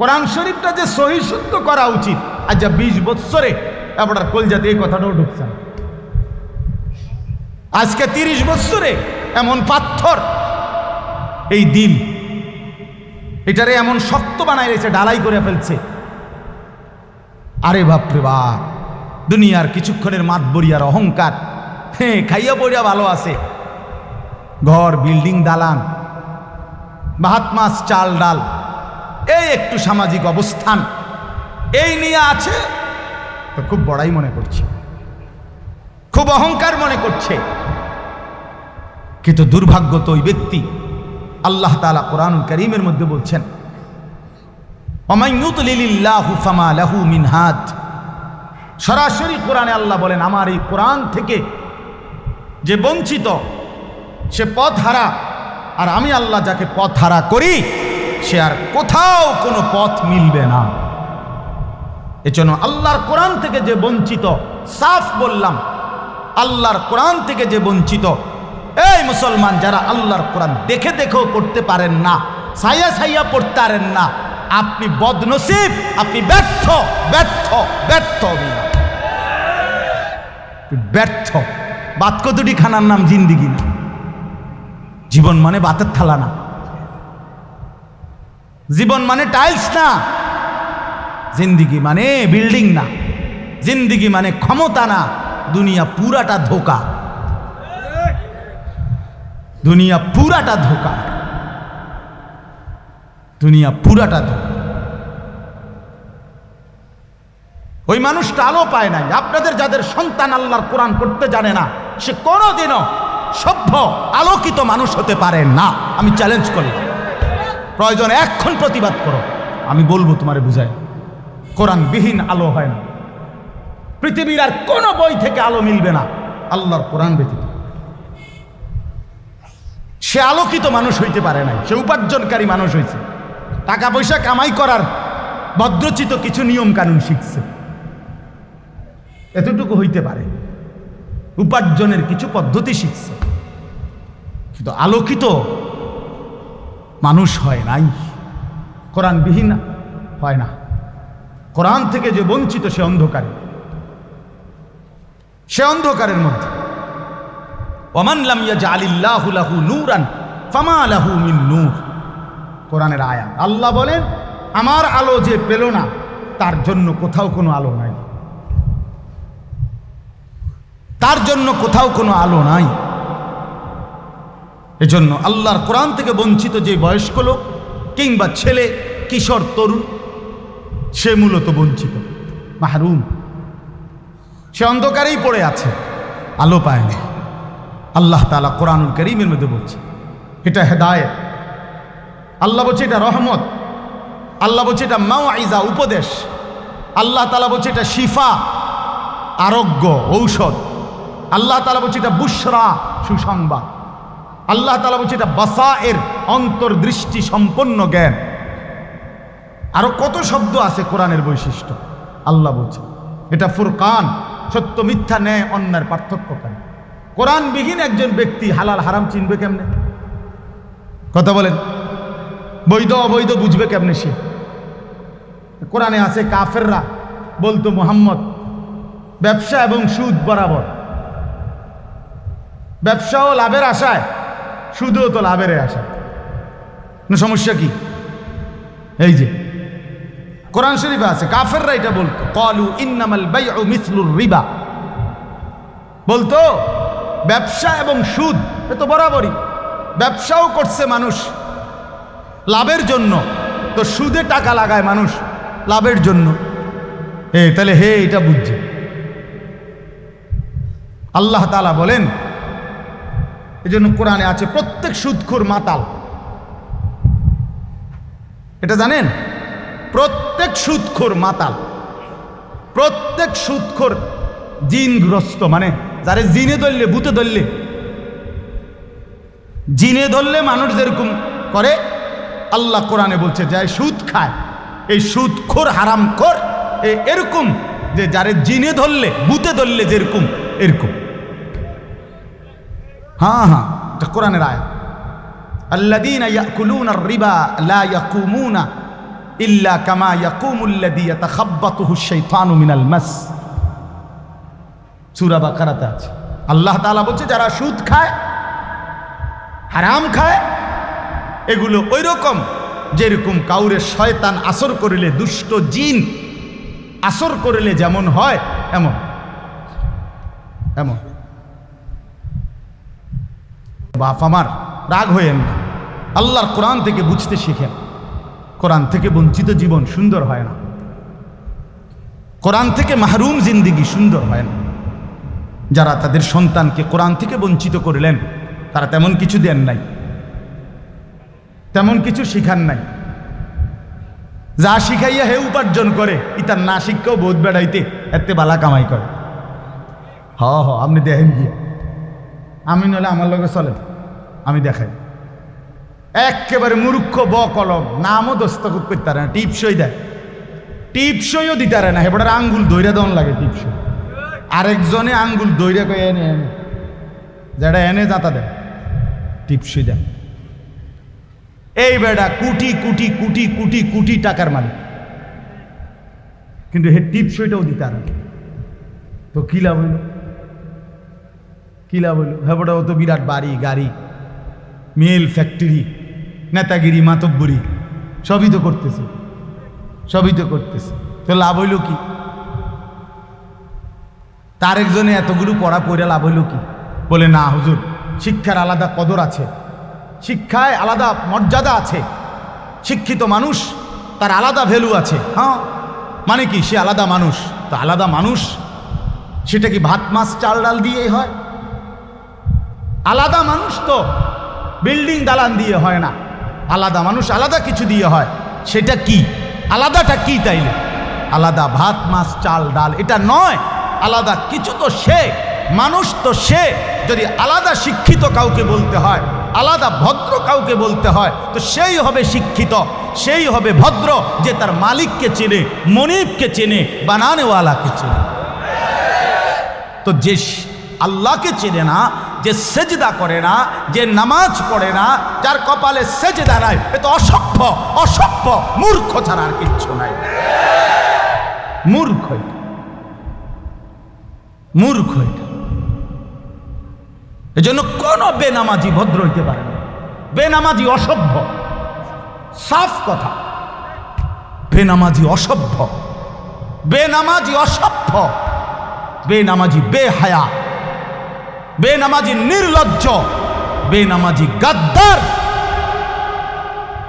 কোরআন শরীফটা যে সহি শুদ্ধ করা উচিত, আজ বিশ বৎসরে আপনার কলজাতে এই কথাটাও ঢুকছে আজকে তিরিশ বৎসরে এমন পাথর, এই দিন, এটারে এমন শক্ত বানাই রেখেছে ডালাই করে ফেলছে। আরে বাপরে বাপ, দুনিয়ার কিছুক্ষণের মাত বরিয়ার অহংকার হ্যাঁ খাইয়া পড়িয়া ভালো আছে। ঘর, বিল্ডিং, দালান ভাত মাছ চাল ডাল এই একটু সামাজিক অবস্থান। এই নিয়ে আছে তো খুব বড়াই মনে করছে। খুব অহংকার মনে করছে। কিন্তু দুর্ভাগ্য তো ওই ব্যক্তি আল্লাহ তালা কোরআন করিমের মধ্যে বলছেন অমাইয়ুতলিল্লাহু ফামা লাহু মিন সরাসরি কোরআনে আল্লাহ বলেন, আমার এই কোরআন থেকে যে বঞ্চিত, সে পথ হারা আর আমি আল্লাহ যাকে পথ হারা করি সে আর কোথাও কোনো পথ মিলবে না। এজন্য আল্লাহর কোরআন থেকে যে বঞ্চিত, সাফ বললাম, আল্লাহর কোরআন থেকে যে বঞ্চিত, এই মুসলমান যারা আল্লাহর কোরআন দেখে দেখেও পড়তে পারেন না সাইয়া সাইয়া পড়তে পারেন না, আপনি বদনসিব, আপনি ব্যর্থ ব্যর্থ ব্যর্থ ব্যর্থ বাত কতটি খানার নাম জিন্দিগি না। জীবন মানে বাতের থালা না। জীবন মানে টাইলস না। জিন্দিগি মানে বিল্ডিং না। জিন্দিগি মানে ক্ষমতা না। দুনিয়া পুরাটা ধোকা। দুনিয়া পুরাটা ধোকা। দুনিয়া পুরাটা ধোকা। ওই মানুষটা আলো পায় নাই। আপনাদের যাদের সন্তান আল্লাহর কোরআন করতে জানে না, সে কোনোদিনও সভ্য, আলোকিত মানুষ হতে পারে না। আমি চ্যালেঞ্জ করলাম। প্রয়োজন এক্ষণ প্রতিবাদ করো। আমি বলব তোমারে বুঝাই কোরআনবিহীন আলো হয় না। পৃথিবীর আর কোনো বই থেকে আলো মিলবে না, আল্লাহর কোরআন ব্যতীত। সে আলোকিত মানুষ হইতে পারে নাই, সে উপার্জনকারী মানুষ হয়েছে টাকা পয়সা কামাই করার ভদ্রচিত কিছু নিয়ম কানুন শিখছে। এতটুকু হইতে পারে, উপার্জনের কিছু পদ্ধতি শিখছে। কিন্তু আলোকিত মানুষ হয় নাই। কোরআনবিহীন হয় না। কোরআন থেকে যে বঞ্চিত, সে অন্ধকারে। সে অন্ধকারের মধ্যে। ওমান লাম ইয়াজআলিল্লাহু লাহু নূরান ফামা লাহু মিন নূর। কোরআনের আয়াত। আল্লাহ বলেন, আমার আলো যে পেল না, তার জন্য কোথাও কোনো আলো নাই। তার জন্য কোথাও কোনো আলো নাই। এজন্য আল্লাহর কোরআন থেকে বঞ্চিত যে বয়স্ক লোক কিংবা ছেলে, কিশোর, তরুণ, সে মূলত বঞ্চিত। মাহরুম। সে অন্ধকারেই পড়ে আছে, আলো পায় না। আল্লাহ তালা কোরআনুল করিমের মধ্যে বলছে, এটা হেদায়েত। আল্লাহ বলছে এটা রহমত। আল্লাহ বলছে এটা মাওয়াইজা, উপদেশ। আল্লাহ তালা বলছে এটা শিফা, আরোগ্য, ঔষধ। আল্লাহ তালা বলছে এটা বুসরা সুসংবাদ। আল্লাহ তালা বলছে এটা বাসা এর অন্তর্দৃষ্টি সম্পন্ন জ্ঞান। আরও কত শব্দ আছে কোরআনের বৈশিষ্ট্য? আল্লাহ বলছে, এটা ফুরকান, সত্য, মিথ্যা, ন্যায় অন্যার পার্থক্য কেন? কোরআনবিহীন একজন ব্যক্তি হালাল, হারাম চিনবে কেমনে? কথা বলেন, বৈধ, অবৈধ বুঝবে কেমনে সে? কোরআনে আছে কাফেররা, বলতো মোহাম্মদ, ব্যবসা এবং সুদ বরাবর। ব্যবসাও লাভের আশায় সুদও তো লাভের না, সমস্যা কি? এই যে, কোরআন শরীফে আছে, কাফেররা এটা বলতো, কলু ইন্নামাল বাইউ মিসলুর রিবা। বলতো, ব্যবসা এবং সুদ, এ তো বরাবরই। ব্যবসাও করছে মানুষ, লাভের জন্য। তো সুদে টাকা লাগায় মানুষ, লাভের জন্য। এ, তাহলে হে, এটা বুঝছে। আল্লাহ তালা বলেন এই জন্য কোরআনে আছে প্রত্যেক সুদখোর মাতাল। এটা জানেন? প্রত্যেক সুদখোর মাতাল। প্রত্যেক সুদখোর জিনগ্রস্ত মানে যারে জিনে ধরলে, ভূতে ধরলে। জিনে ধরলে মানুষ যেরকম করে, আল্লাহ কোরআনে বলছে, যাই সুদ খায়, এই সুদখোর হারামখোর এরকম যে যারে জিনে ধরলে, ভূতে ধরলে যেরকম, এরকম। হ্যাঁ হ্যাঁ এটা কোরআনের আয় আল্লাদিন ইয়াকুলুন রিবা লা ইয়াকুমুনা ইল্লা কামা ইয়াকুমুল্লাদি ইয়াতাখাব্বাতুহু শাইতানু মিনাল মাস সূরা বাকারাতে আছে আল্লাহ তাআলা বলছে যারা সুদ খায়, হারাম খায়, এগুলো ওই রকম যেরকম কাউরে শয়তান আসর করিলে দুষ্ট জিন আসর করিলে যেমন হয়, এমন। এমন। বাপ আমার, রাগ হয়েন না। আল্লাহর কোরআন থেকে বুঝতে শিখেন। কোরআন থেকে বঞ্চিত জীবন সুন্দর হয় না। কোরআন থেকে মাহরুম জিন্দিগি সুন্দর হয় না। যারা তাদের সন্তানকে কোরআন থেকে বঞ্চিত করলেন, তারা তেমন কিছু দেন নাই। তেমন কিছু শিখান নাই। যা শিখাইয়া হে উপার্জন করে ইতার না শিক্ষাও বোধ বেড়াইতে এতে বালা কামাই করে। হ হ, আপনি দেখেন গিয়ে। আমি নলে আমার লগে চলে। আমি দেখাই। একেবারে মূর্খ ব কলম নামও দস্তখত করতে পারে না, টিপসই দেয়। টিপসইও দিতে পারে না। হেবটার আঙ্গুল দৈরা দন লাগে টিপসই। আরেকজনে আঙ্গুল দৈরা কয়ে এনে এনে। যেটা এনে যাতা দেয়, টিপসই দেয়। এই বেড়া কুটি কুটি কুটি কুটি কুটি টাকার মালিক। কিন্তু হে টিপসইটাও দিতে না। তো কি লাভ হইল? কি লাভ হইল হেবটা তো বিরাট বাড়ি, গাড়ি, মিল ফ্যাক্টরি নেতাগিরি, মাতব্বরি, সবই তো করতেছে, সবই তো করতেছে। তো লাভ হইল কি? তার একজনে এতগুলো পড়া পড়ে লাভ হইল কি? বলে, না, হুজুর, শিক্ষার আলাদা কদর আছে, শিক্ষায় আলাদা মর্যাদা আছে, শিক্ষিত মানুষ, তার আলাদা ভ্যালু আছে। হ্যাঁ মানে কি? সে আলাদা মানুষ, তো আলাদা মানুষ, সেটা কি ভাত, মাছ, চাল, ডাল দিয়েই হয়? আলাদা মানুষ তো বিল্ডিং দালান দিয়ে হয় না। আলাদা মানুষ আলাদা কিছু দিয়ে হয়। সেটা কি? আলাদাটা কি তাইলে? আলাদা ভাত, মাছ, চাল, ডাল, এটা নয়। আলাদা কিছু তো সে, মানুষ তো সে। যদি আলাদা শিক্ষিত কাউকে বলতে হয়, আলাদা ভদ্র কাউকে বলতে হয়, তো সেই হবে শিক্ষিত, সেই হবে ভদ্র যে তার মালিককে চেনে, মনিবকে চেনে, বানানেওয়ালাকে চেনে। তো যে আল্লাহকে চেনে না যে সেজদা করে না, যে নামাজ পড়ে না, যার কপালে সেজদা নাই, এ তো অসভ্য অসভ্য, মূর্খ ছাড়া আর কিচ্ছু নাই। মূর্খ। মূর্খ এজন্য কোনো বেনামাজি ভদ্র হইতে পারে না। বেনামাজি অসভ্য। সাফ কথা। বেনামাজি অসভ্য। বেনামাজি অসভ্য। বেনামাজি বেহায়া। বেনামাজি নির্লজ্জ, বেনামাজি গাদ্দার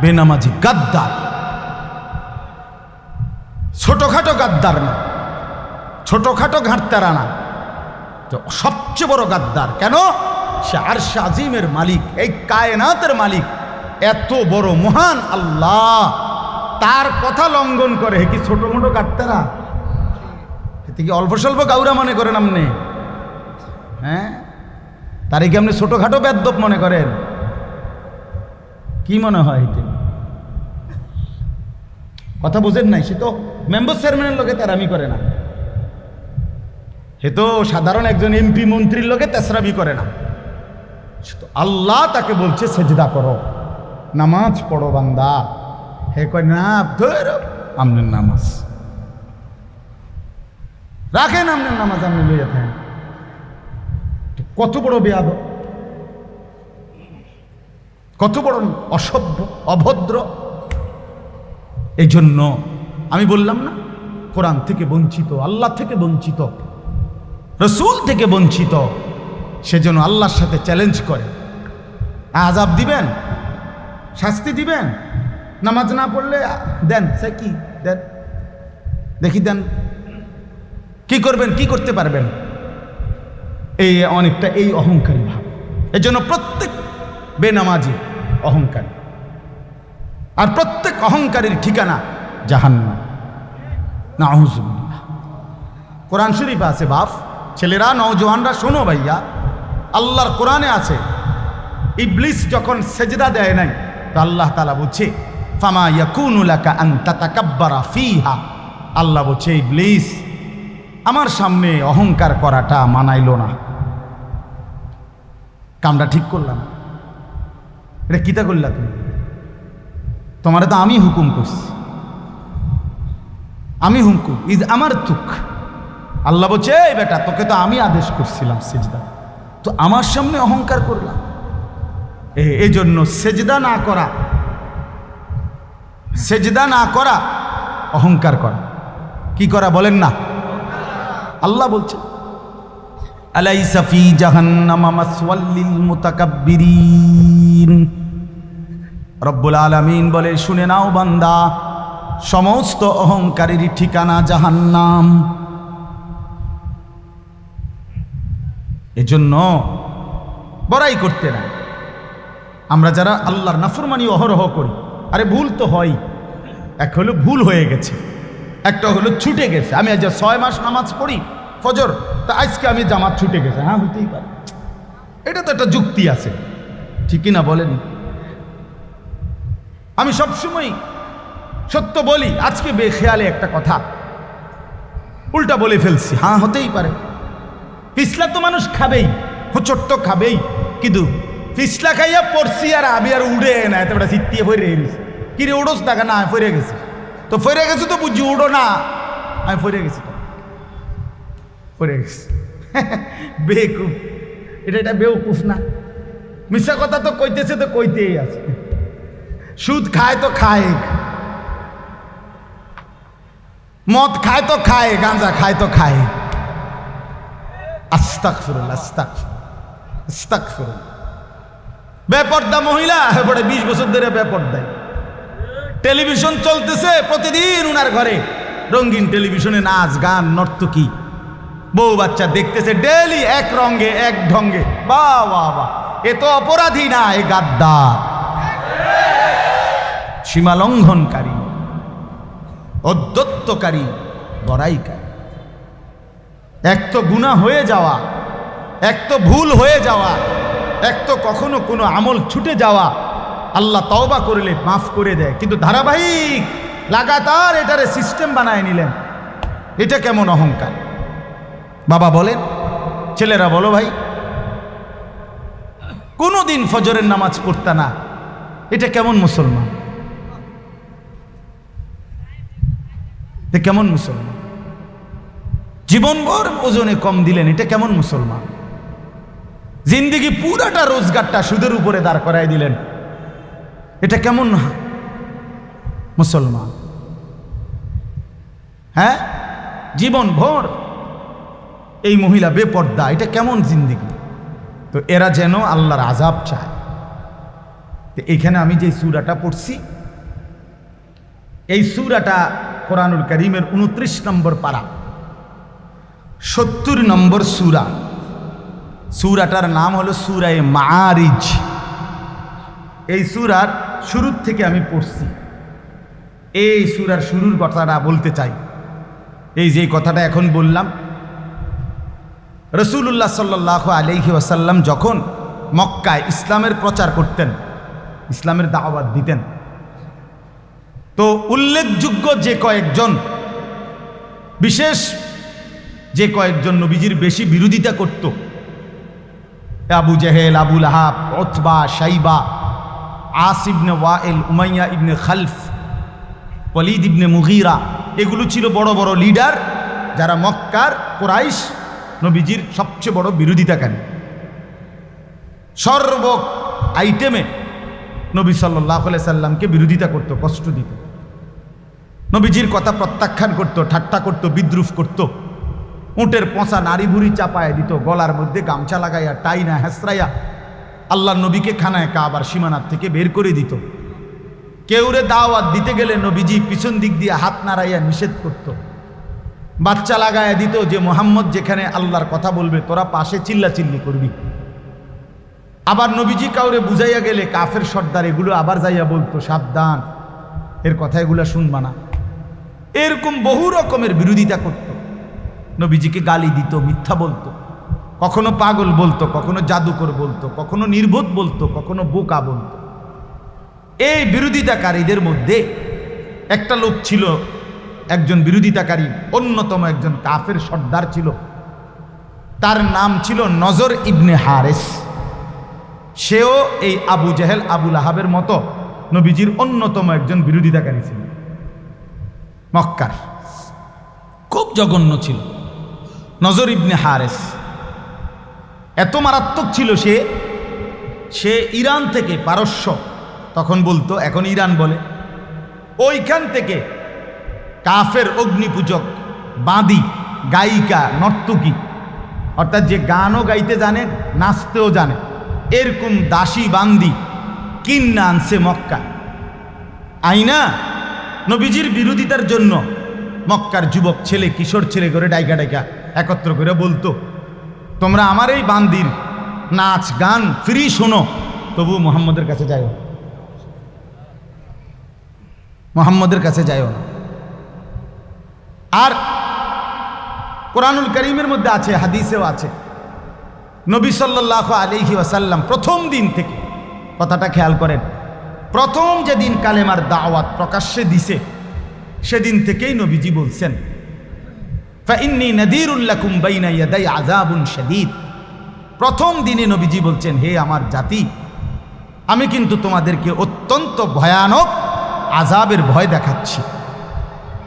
বেনামাজি গাদ্দার। ছোটখাটো গাদ্দার না, ছোটখাটো ঘাটতারা না তো সবচেয়ে বড় গাদ্দার। কেন? সে আরশে আজিমের মালিক, এই কায়নাতের মালিক, এত বড় মহান আল্লাহ। তার কথা লঙ্ঘন করে কি ছোট মোটো গাদ্দারা? এতে কি অল্প স্বল্প গাউরা মনে করেন আপনি হ্যাঁ? তারে কি আপনি ছোটোখাটো বেদ্যপ মনে করেন? কি মনে হয় এতে? কথা বুঝেন নাই, সে তো মেম্বার চেয়ারম্যানের লোকে তেরামি করে না। সে তো সাধারণ একজন এমপি মন্ত্রীর লোকে তেসরামি করে না। সে তো আল্লাহ তাকে বলছে, সেজদা করো, নামাজ পড়ো বান্দা। হে কয়, না, ধর, আমনের নামাজ। রাখেন আপনার নামাজ আপনি লইয়া থাকেন। কত বড় বেয়াদ কত বড় অসভ্য, অভদ্র? এই জন্য আমি বললাম না, কোরআন থেকে বঞ্চিত, আল্লাহ থেকে বঞ্চিত, রসুল থেকে বঞ্চিত সেজন্য আল্লাহর সাথে চ্যালেঞ্জ করে। আজাব দিবেন? শাস্তি দিবেন? নামাজ না পড়লে, দেন, সে কি? দেন। দেখি দেন। কি করবেন, কি করতে পারবেন? এই অনেকটা এই অহংকারী ভাব। এর জন্য প্রত্যেক বেনামাজি অহংকারী। আর প্রত্যেক অহংকারীর ঠিকানা জাহান্নাম। না কোরআন শরীফ আছে, বাপ, ছেলেরা নওজওয়ানরা শোনো ভাইয়া, আল্লাহর কোরআনে আছে, ইবলিস যখন সেজদা দেয় নাই, তো আল্লাহ তালা বলছে, ফামা ইয়াকুনুলাকা আন তাতাকাব্বারা ফিহা। আল্লাহ বলছে, ইবলিস, আমার সামনে অহংকার করাটা মানাইলো না। কামটা ঠিক করলাম। এটা কিতা করলা তুমি? তোমারে তো আমি হুকুম করছি। আমি হুমকু ইজ আমার তুক। আল্লাহ বলছে, এই বেটা, তোকে তো আমি আদেশ করছিলাম সেজদা। তো আমার সামনে অহংকার করলাম এই জন্য সেজদা না করা, সেজদা না করা, অহংকার করা। কি করা বলেন না। আল্লাহ বলছে আলাইসা ফি জাহান্নামা মাসওয়াল লিল মুতাকাব্বিরিন। রব্বুল আলামিন বলে শুনে নাও বান্দা, সমস্ত অহংকারীর ঠিকানা জাহান্নাম। এজন্য বড়াই করতে না। আমরা যারা আল্লাহর নাফরমানি অহরহ করি, আরে ভুল তো হয়। এক হলো ভুল হয়ে গেছে, একটা হলো ছুটে গেছে। আমি আজ ছয় মাস নামাজ পড়ি, ফজর তা আজকে আমি জামাত ছুটে গেছে হ্যাঁ হতেই পারে। এটা তো একটা যুক্তি আছে। ঠিকই না বলেন? আমি সবসময় সত্য বলি, আজকে বেখেয়ালে একটা কথা। উল্টা বলে ফেলছি হ্যাঁ হতেই পারে। পিছলা তো মানুষ খাবেই, হোচট তো খাবেই, কিন্তু পিছলা খাইয়া পড়ছি আর আমি আর উড়ে না, এত সিটিয়ে ফিরে গেছি। কিরে উড়োস টাকা না ফিরে গেছি। তো ফিরে গেছি তো বুঝি উড়ো না, আমি ফিরে গেছি ফিরে গেছি বেকুফ এটা এটা বেউকুফ না। মিশা কথা তো কইতেছে তো কইতেই আছে। সুদ খায় তো খায়। মদ খায় তো খায়, গাঁজা খায় তো খায়। আস্তাক ফিরুল আস্তাক আস্তাক ফিরুল বেপর্দা মহিলা, এবারে বিশ বছর ধরে বেপর্দায়। টেলিভিশন চলতেছে প্রতিদিন উনার ঘরে। রঙিন টেলিভিশনে নাচ, গান, নর্তকী। বউ বাচ্চা দেখতেছে ডেলি এক রঙ্গে এক ঢঙ্গে। বা বা বা। এ তো অপরাধী না, এ গাদ্দার। সীমা লঙ্ঘনকারী অদ্যত্তকারী বড়াইকারী। এক তো গুণা হয়ে যাওয়া, এক তো ভুল হয়ে যাওয়া, এক তো কখনো কোনো আমল ছুটে যাওয়া, আল্লাহ তওবা করলে মাফ করে দেয়। কিন্তু ধারাবাহিক, লাগাতার এটারে সিস্টেম বানায় নিলেন। এটা কেমন অহংকার? বাবা বলেন, ছেলেরা বলো ভাই কোনো দিন ফজরের নামাজ পড়তা না। এটা কেমন মুসলমান? কেমন মুসলমান? জীবনভর ওজনে কম দিলেন, এটা কেমন মুসলমান? জিন্দিগি পুরাটা রোজগারটা সুদের উপরে দাঁড় করাই দিলেন, এটা কেমন মুসলমান? হ্যাঁ? জীবনভর এই মহিলা বেপর্দা, এটা কেমন জিন্দিগি? তো এরা যেন আল্লাহর আজাব চায়। তো এখানে আমি যে সুরাটা পড়ছি, এই সুরাটা কোরআনুল করিমের উনত্রিশ নম্বর পাড়া সত্তর নম্বর সুরা। সুরাটার নাম হলো সুরায় মারিজ এই সুরার শুরুর থেকে আমি পড়ছি। এই সুরার শুরুর কথাটা বলতে চাই। এই যে কথাটা এখন বললাম রসুল্লাহ সাল্লাহ আলহি ওয়াসাল্লাম যখন মক্কায় ইসলামের প্রচার করতেন, ইসলামের দাওয়াত দিতেন, তো উল্লেখযোগ্য যে কয়েকজন, বিশেষ যে কয়েকজন নবীজির বেশি বিরোধিতা করত, আবু জেহেল আবুল আহাব Utba Shaiba As ibn Wail, Umayya ibn Khalaf, Walid ibn Mughira, এগুলো ছিল বড় বড় লিডার যারা মক্কার কোরাইশ নবীজির সবচেয়ে বড় বিরোধিতাকারী সর্ব আইটেমে নবী সাল্লাহ সাল্লামকে বিরোধিতা করত, কষ্ট দিত। নবীজির কথা প্রত্যাখ্যান করত, ঠাট্টা করত, বিদ্রুপ করত। উঁটের পঁচা নারী ভুড়ি চাপায় দিত, গলার মধ্যে গামছা লাগাইয়া, টাইনা হেসরাইয়া আল্লাহ নবীকে খানায় কাবার সীমানার থেকে বের করে দিত। কেউরে দাওয়াত দিতে গেলে নবীজি পিছন দিক দিয়ে হাত নাড়াইয়া নিষেধ করত। বাচ্চা লাগাইয়া দিত যে, মোহাম্মদ, যেখানে আল্লাহর কথা বলবে, তোরা পাশে চিল্লা চিল্লি করবি। আবার নবীজি কাউরে বুঝাইয়া গেলে, কাফের সর্দার, এগুলো আবার যাইয়া বলতো, সাবধান, এর কথা এগুলো শুনবা না। এরকম বহু রকমের বিরোধিতা করত। নবীজিকে গালি দিত, মিথ্যা বলতো। কখনো পাগল বলতো, কখনো জাদুকর বলতো, কখনো নির্বোধ বলতো, কখনো বোকা বলতো। এই বিরোধিতাকারীদের মধ্যে একটা লোক ছিল একজন বিরোধিতাকারী, অন্যতম একজন কাফের সর্দার ছিল। তার নাম ছিল নজর ইবনে হারেস। সেও এই আবু জাহেল আবুল আহাবের মতো নবীজির অন্যতম একজন বিরোধিতাকারী ছিল। মক্কার খুব জঘন্য ছিল। নজর ইবনে হারেস। এত মারাত্মক ছিল সে সে ইরান থেকে পারস্য, তখন বলতো, এখন ইরান বলে। ওইখান থেকে কাফের অগ্নিপূজক, বাঁদি, গায়িকা, নর্তকী। অর্থাৎ যে গানও গাইতে জানে, নাচতেও জানে। এরকম দাসী বান্দি কিন্না আনছে মক্কা? আইনা? নবীজির বিরোধিতার জন্য মক্কার যুবক ছেলে, কিশোর ছেলে করে ডাইকা ডাইকা একত্র করে বলতো, তোমরা আমার এই বান্দির নাচ, গান ফ্রি শোনো তবু মোহাম্মদের কাছে যাইও। মোহাম্মদের কাছে যাইও না। আর কোরআনুল করিমের মধ্যে আছে, হাদিসেও আছে। নবী সাল্লাহ আলিহি ওয়াসাল্লাম প্রথম দিন থেকে, কথাটা খেয়াল করেন, প্রথম যেদিন কালেমার দাওয়াত প্রকাশ্যে দিছে, সেদিন থেকেই নবীজি বলছেন ফাইন্নি নদীরুল্লাকুম বাইনা ইয়াদাই আযাবুন শাদীদ। প্রথম দিনে নবীজি বলছেন, হে আমার জাতি, আমি কিন্তু তোমাদেরকে অত্যন্ত ভয়ানক আজাবের ভয় দেখাচ্ছি।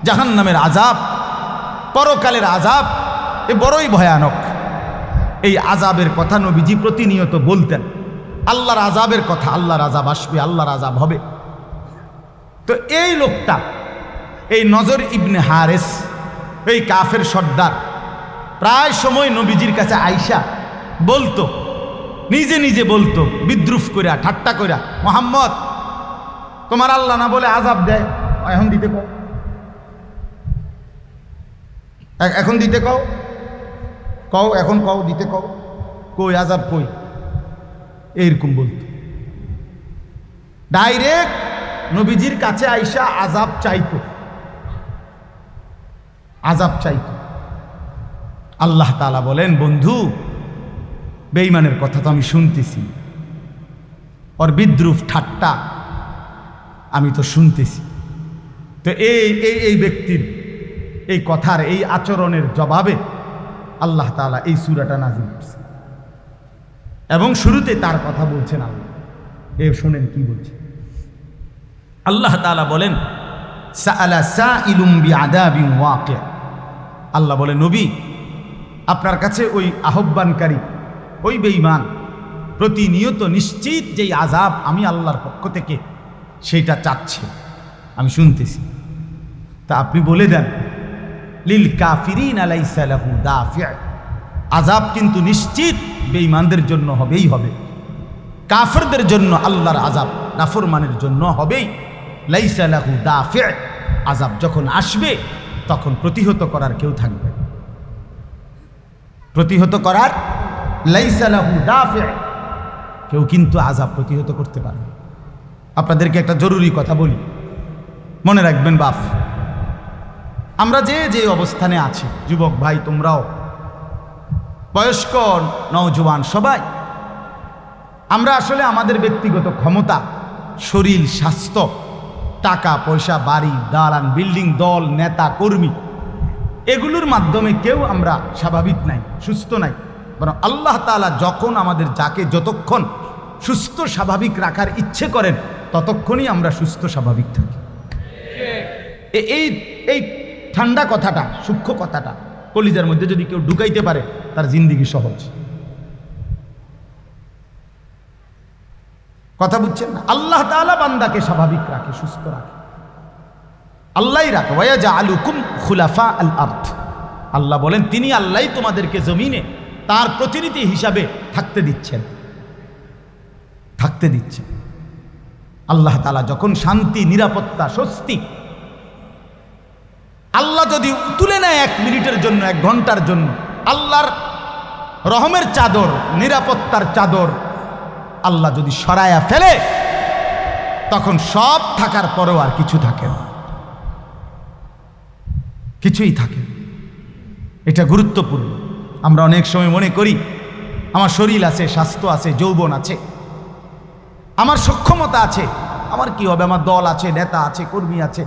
জাহান্নামের আজাব পরকালের আজাব এ বড়ই ভয়ানক। এই আজাবের কথা নবীজি প্রতিনিয়ত বলতেন। আল্লাহর আজাবের কথা, আল্লাহর আজাব আসবে, আল্লাহর আজাব হবে। তো এই লোকটা, এই নজর ইবনে হারেস, এই কাফের সর্দার, প্রায় সময় নবীজির কাছে আইসা বলতো, নিজে নিজে বলতো, বিদ্রুপ করিয়া ঠাট্টা করিয়া মোহাম্মদ, তোমার আল্লাহ না বলে আজাব দেয়? এখন দিতে এ- এখন দিতে কও? কও, এখন কও, দিতে কও? কই আজাব কই? এইরকম বলতো। ডাইরেক্ট নবীজির কাছে আইসা আজাব চাইতো। আজাব চাইতো। আল্লাহ তালা বলেন, বন্ধু বেইমানের কথা তো আমি শুনতেছি। ওর বিদ্রুপ ঠাট্টা আমি তো শুনতেছি। তো এই এই ব্যক্তির এই কথার, এই আচরণের জবাবে আল্লাহ তাআলা এই সুরাটা নাজিল করছে। এবং শুরুতে তার কথা বলছেন আল্লাহ। এ শোনেন কি বলছে। আল্লাহ তাআলা বলেন আল্লাহ বলে নবী, আপনার কাছে ওই আহ্বানকারী, ওই বেঈমান প্রতিনিয়ত নিশ্চিত যেই আজাব আমি আল্লাহর পক্ষ থেকে সেইটা চাচ্ছে। আমি শুনতেছি। তা আপনি বলে দেন লিল কাফিরিন আলাইসা লাহু দাফি'a আজাব কিন্তু নিশ্চিত বেঈমানদের জন্য হবেই হবে। কাফেরদের জন্য আল্লাহর আজাব নাফরমানের জন্য হবেই। লাইসা লাহু দাফি'a আজাব যখন আসবে, তখন প্রতিহত করার কেউ থাকবে প্রতিহত করার লাইসা লাহু দাফি'a কেউ কিন্তু আজাব প্রতিহত করতে পারবে আপনাদেরকে একটা জরুরি কথা বলি। মনে রাখবেন বাফ আমরা যে যে অবস্থানে আছি, যুবক ভাই তোমরাও, বয়স্ক নওজোয়ান সবাই, আমরা আসলে আমাদের ব্যক্তিগত ক্ষমতা, শরীর, স্বাস্থ্য, টাকা, পয়সা, বাড়ি, দালান, বিল্ডিং, দল, নেতা, কর্মী, এগুলোর মাধ্যমে কেউ আমরা স্বাভাবিক নাই, সুস্থ নাই। বরং আল্লাহ তাআলা যখন আমাদের যাকে যতক্ষণ সুস্থ, স্বাভাবিক রাখার ইচ্ছে করেন, ততক্ষণই আমরা সুস্থ, স্বাভাবিক থাকি। এই এই ঠান্ডা কথাটা, সূক্ষ্ম কথাটা কলিজার মধ্যে যদি কেউ ঢুকাইতে পারে, তার জিন্দিগি সহজ। কথা বুঝছেন না? আল্লাহ তাআলা বান্দাকে স্বাভাবিক রাখে, সুস্থ রাখে। আল্লাহই রাখে। ওয়া জাআলুকুম খুলাফা আল আরদ। আল্লাহ বলেন, তিনি আল্লাহ তোমাদেরকে জমিনে তার প্রতিনিধি হিসাবে থাকতে দিচ্ছেন। থাকতে দিচ্ছেন। আল্লাহ তালা যখন শান্তি, নিরাপত্তা, স্বস্তি আল্লাহ যদি তুলে নেয় এক মিনিটের জন্য, এক ঘণ্টার জন্য, আল্লাহর রহমের চাদর, নিরাপত্তার চাদর আল্লাহ যদি সরায়া ফেলে, তখন সব থাকার পরেও আর কিছু থাকে না। কিছুই থাকে এটা গুরুত্বপূর্ণ। আমরা অনেক সময় মনে করি, আমার শরীর আছে, স্বাস্থ্য আছে, যৌবন আছে, আমার সক্ষমতা আছে, আমার কি হবে? আমার দল আছে, নেতা আছে, কর্মী আছে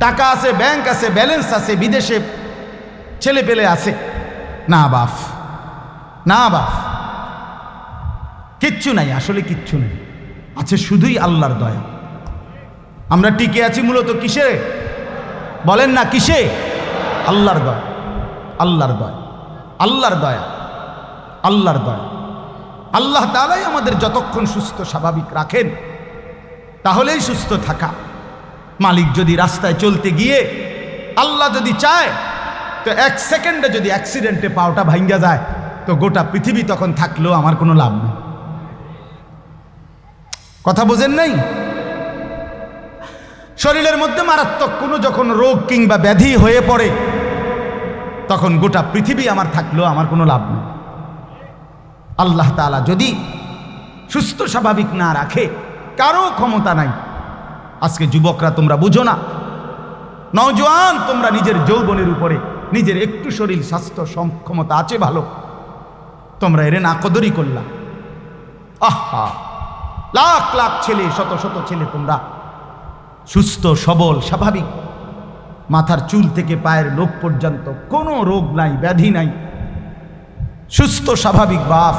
টাকা আছে ব্যাংক আছে ব্যালেন্স আছে, বিদেশে ছেলে পেলে আছে। না বাফ না বাফ কিচ্ছু নাই, আসলে কিচ্ছু নেই। আছে শুধুই আল্লাহর দয়া। আমরা টিকে আছি মূলত কিসে? বলেন না কিসে? আল্লাহর দয়া আল্লাহর দয়া আল্লাহর দয়া আল্লাহর দয়া। আল্লাহ তালাই আমাদের যতক্ষণ সুস্থ, স্বাভাবিক রাখেন, তাহলেই সুস্থ থাকা। মালিক যদি রাস্তায় চলতে গিয়ে আল্লাহ যদি চায়, তো এক সেকেন্ডে যদি অ্যাক্সিডেন্টে পাওটা ভাঙ্গা যায়, তো গোটা পৃথিবী তখন থাকলেও আমার কোনো লাভ নেই। কথা বোঝেন নাই? শরীরের মধ্যে মারাত্মক কোনো যখন রোগ কিংবা ব্যাধি হয়ে পড়ে, তখন গোটা পৃথিবী আমার থাকলেও আমার কোনো লাভ নেই। আল্লাহ তাআলা যদি সুস্থ স্বাভাবিক না রাখে, কারও ক্ষমতা নাই। আজকে যুবকরা তোমরা বুঝো না। নওজোয়ান, তোমরা নিজের যৌবনের উপরে নিজের একটু শরীর, স্বাস্থ্য ক্ষমতা আছে ভালো। তোমরা এরে না কদরি করলা। আহা! লাখ লাখ ছেলে, শত শত ছেলে তোমরা। সুস্থ, সবল, স্বাভাবিক। মাথার চুল থেকে পায়ের লোক পর্যন্ত কোনো রোগ নাই, ব্যাধি নাই। সুস্থ, স্বাভাবিক, বাফ।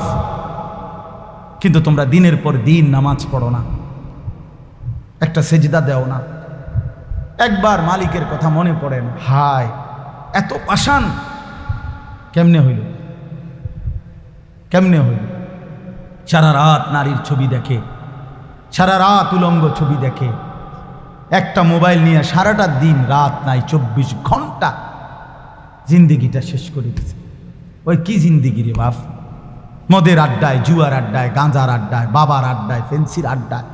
কিন্তু তোমরা দিনের পর দিন নামাজ পড়ো না। একটা সেজদা দেও না। একবার মালিকের কথা মনে পড়ে না। হায় এত পাষাণ। কেমনে হইল? কেমনে হইল? সারা রাত নারীর ছবি দেখে, সারা রাত উলঙ্গ ছবি দেখে, একটা মোবাইল নিয়ে সারাটা দিন রাত নাই চব্বিশ ঘণ্টা জিন্দিগিটা শেষ করে দিছে। ওই কি জিন্দিগি রে বাপ? মদের আড্ডায়, জুয়ার আড্ডায়, গাঁজার আড্ডায়, বাবার আড্ডায়, ফেন্সির আড্ডায়।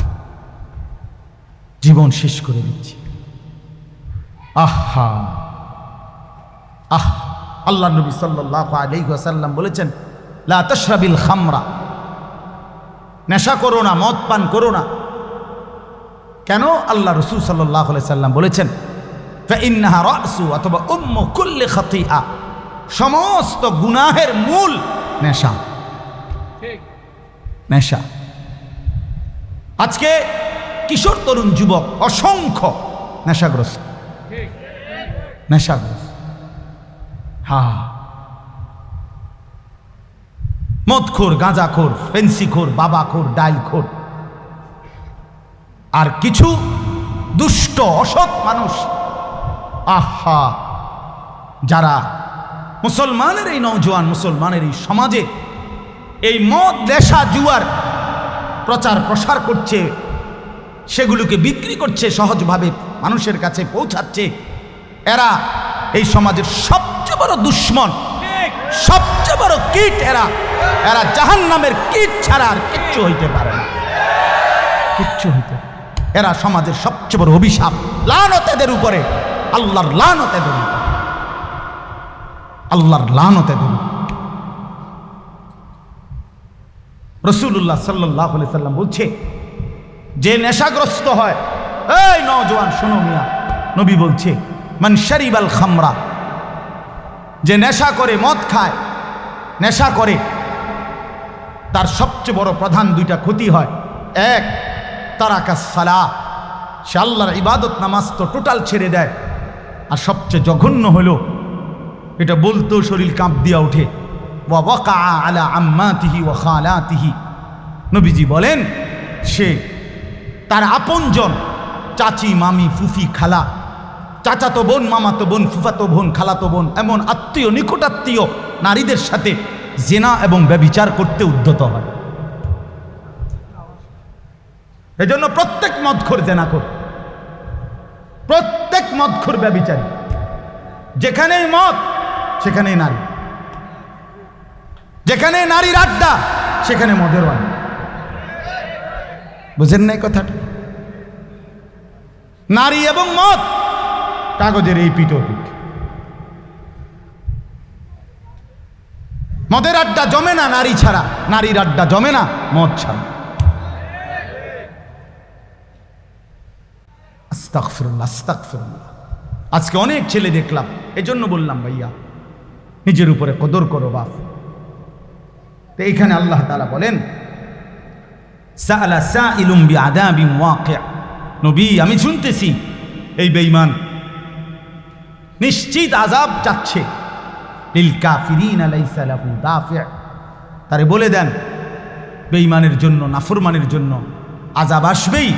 জীবন শেষ করে দিচ্ছে। আহা। আহ। আল্লাহ নবী সাল্লাহ আলাইসাল্লাম বলেছেন লা তশরাবিল খামরা। নেশা করো না মদ পান করো না। কেন? আল্লাহ রসুল সাল্লাহ সাল্লাম বলেছেন ইন্নাহা রাসু অথবা উম্ম কুল্লে খাতিয়া সমস্ত গুনাহের মূল নেশা। নেশা। আজকে কিশোর তরুণ যুবক অসংখ্য নেশাগ্রস্ত। নেশাগ্রস্ত। হা মদখোর, গাঁজাখোর, ফেন্সিখোর, বাবাখোর, ডাইলখোর। আর কিছু দুষ্ট, অসৎ মানুষ, আহা, যারা মুসলমানের এই নৌজওয়ান মুসলমানের এই সমাজে এই মদ, নেশা, জুয়ার প্রচার প্রসার করছে সেগুলোকে বিক্রি করছে, সহজভাবে মানুষের কাছে পৌঁছাচ্ছে। এরা এই সমাজের সবচেয়ে বড় দুশ্মন, সবচেয়ে বড় কীট এরা। এরা জাহান নামের কীট ছাড়া আর কিচ্ছু হইতে পারে না। কিচ্ছু হইতে এরা সমাজের সবচেয়ে বড় অভিশাপ লানত এদের উপরে। আল্লাহর লানত এদের উপরে। আল্লাহর লানত এদের উপরে। রসুল্লাহ সাল্লাহ সাল্লাম বলছে যে নেশাগ্রস্ত হয়। এই নওজোয়ান, শোনো মিয়া, নবী বলছে, মান শরিবাল খামরা যে নেশা করে, মদ খায়, নেশা করে, তার সবচেয়ে বড় প্রধান দুইটা ক্ষতি হয়। এক তারাকা সালা সে আল্লাহর ইবাদত নামাজ তো টোটাল ছেড়ে দেয়। আর সবচেয়ে জঘন্য হলো, এটা বলতেও শরীর কাঁপ দিয়া ওঠে। ওয়া ওয়াকা আলা আম্মাতিহি ওয়া খালাতিহি। নবীজি বলেন, সে তার আপনজন চাচি, মামি, ফুফি, খালা। চাচাতো বোন, মামাতো বোন, ফুফাতো বোন, খালাতো বোন, এমন আত্মীয়, নিকটাত্মীয় নারীদের সাথে জেনা এবং ব্যবিচার করতে উদ্যত হয়। এজন্য প্রত্যেক মদখোর জেনা কর প্রত্যেক মদখোর ব্যবিচারী। যেখানেই মদ, সেখানেই নারী। যেখানে নারীর আড্ডা, সেখানে মদের আড্ডা বুঝেন নাই কথাটা? নারী এবং মদ, কাগজের এই পিঠ মদের আড্ডা জমে না নারী ছাড়া, নারীর আড্ডা জমে না মদ ছাড়া। আজকে অনেক ছেলে দেখলাম, এজন্য বললাম ভাইয়া, নিজের উপরে কদর করো বাপ। তো এইখানে আল্লাহ তাআলা বলেন আমি শুনতেছি, এই বেঈমান। নিশ্চিত আজাব চাচ্ছে। তারে বলে দেন, বেঈমানের জন্য, নাফরমানের জন্য আজাব আসবেই,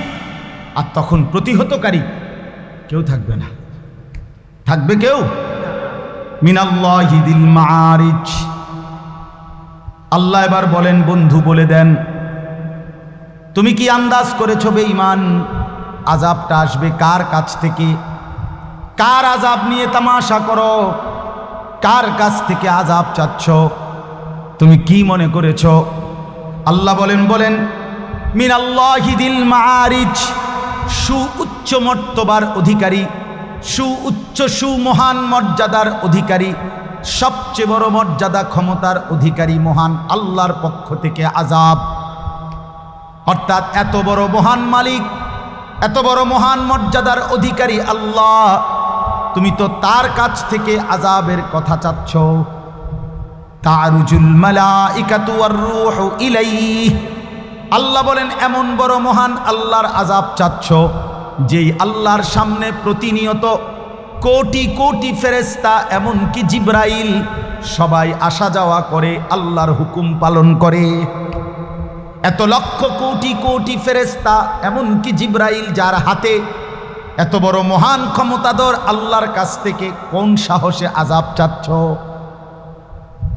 আর তখন প্রতিহতকারী কেউ থাকবে না। থাকবে কেউ? মিনাল্লাহিদিল মারিজ আল্লাহ এবার বলেন, বন্ধু বলে দেন তুমি কি আন্দাজ করেছ বে ইমান আজাবটা আসবে কার কাছ থেকে? কার আজাব নিয়ে তামাশা করো? কার কাছ থেকে আজাব চাচ্ছ? তুমি কি মনে করেছ? আল্লাহ বলেন বলেন মিন আল্লাহিদিল মারিজ সু উচ্চ মর্তবার অধিকারী সু উচ্চ সুমহান মর্যাদার অধিকারী, সবচেয়ে বড় মর্যাদা ক্ষমতার অধিকারী মহান আল্লাহর পক্ষ থেকে আজাব অর্থাৎ এত বড় মহান মালিক, এত বড় মহান মর্যাদার অধিকারী আল্লাহ, তুমি তো তার কাছ থেকে আজাবের কথা চাচ্ছ। তারুজুল মালাইকাতু ওয়ার রূহু ইলাইহি। আল্লাহ বলেন, এমন বড় মহান আল্লাহর আজাব চাচ্ছ, যেই আল্লাহর সামনে প্রতিনিয়ত কোটি কোটি ফেরেস্তা এমনকি জিব্রাইল সবাই আসা যাওয়া করে আল্লাহর হুকুম পালন করে। এত লক্ষ কোটি কোটি ফেরেস্তা এমনকি জিব্রাইল যার হাতে এত বড় মহান ক্ষমতাধর আল্লাহর কাছ থেকে কোন সাহসে আজাব চাচ্ছ?